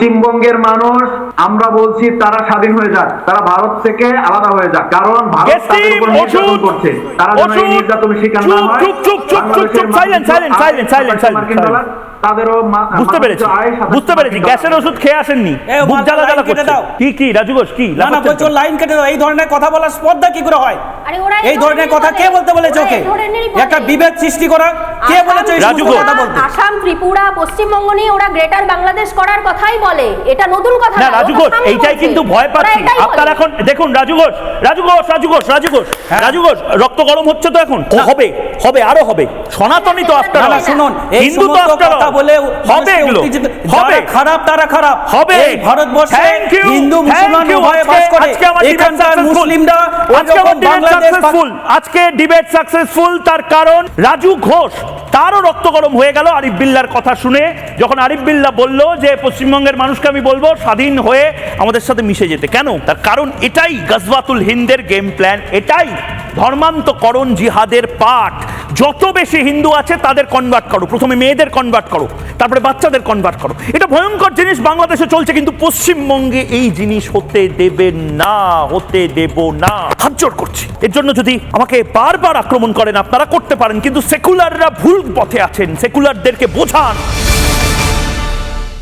পশ্চিমবঙ্গের মানুষ আমরা বলছি তারা স্বাধীন হয়ে যাক তারা ভারত থেকে আলাদা হয়ে যাক। কারণ ভারত তাদের উপর নির্যাতন করছে। তারা যেন এই নির্যাতনের শিকার না হয়। বাংলাদেশের তাদেরও বুঝতে পেরেছি। বুঝতে পেরেছি। গ্যাসের ওষুধ খেয়ে আসেননি। বুক জ্বালা জ্বালা কেটে করছে। দাও। কি কি রাজু ঘোষ কি? না না বলছো লাইন কেটে দাও। এই ধরনের কথা বলার স্পর্ধা কি করে হয়? এই ধরনের কথা কে বলতে বলেছে ওকে। একটা বিভেদ সৃষ্টি করা। কে বলেছে রাজু ঘোষ। আসাম ত্রিপুরা পশ্চিমবঙ্গ নিয়ে ওরা গ্রেটার বাংলাদেশ করার কথাই বলে। এটা নতুন কথা না রাজু ঘোষ এইটাই কিন্তু ভয় পাচ্ছি। আপনার এখন দেখুন রাজু ঘোষ রাজু ঘোষ রাজু ঘোষ রাজু ঘোষ। হ্যাঁ। রাজু ঘোষ রক্ত গরম হচ্ছে তো এখন? হবে হবে আরও হবে। সনাতনী তো না, শুনুন হিন্দু তো। কথা বলে হবে হবে খারাপ তারা খারাপ। হবে। ভারতবর্ষে হিন্দু মুসলমান you। উভয়ে বাস করে এখানকার মুসলিমরা। আজকে ডিবেট সাকসেসফুল তার কারণ রাজু ঘোষ তারও রক্ত গরম হয়ে গেল আরিফ বিল্লার কথা শুনে। যখন আরিফ বিল্লা বলল যে পশ্চিমবঙ্গের মানুষকে আমি বলব স্বাধীন হয়ে আমাদের সাথে মিশে যেতে। কেন? তার কারণ এটাই। গজবাতুল হিন্দের গেম প্ল্যান এটাই। ধর্মান্তকরণ জিহাদের পাঠ। যত বেশি হিন্দু আছে, তাদের কনভার্ট করো। প্রথমে মেয়েদের কনভার্ট করো, তারপরে বাচ্চাদের কনভার্ট করো। এটা ভয়ঙ্কর জিনিস বাংলাদেশে চলছে, কিন্তু পশ্চিমবঙ্গে এই জিনিস হতে দেবে না, হতে দেব না। হাত করছে করছি। এর জন্য যদি আমাকে বারবার আক্রমণ করেন, আপনারা করতে পারেন, কিন্তু সেকুলাররা ভুল পথে আছেন, সেকুলারদেরকে বোঝান।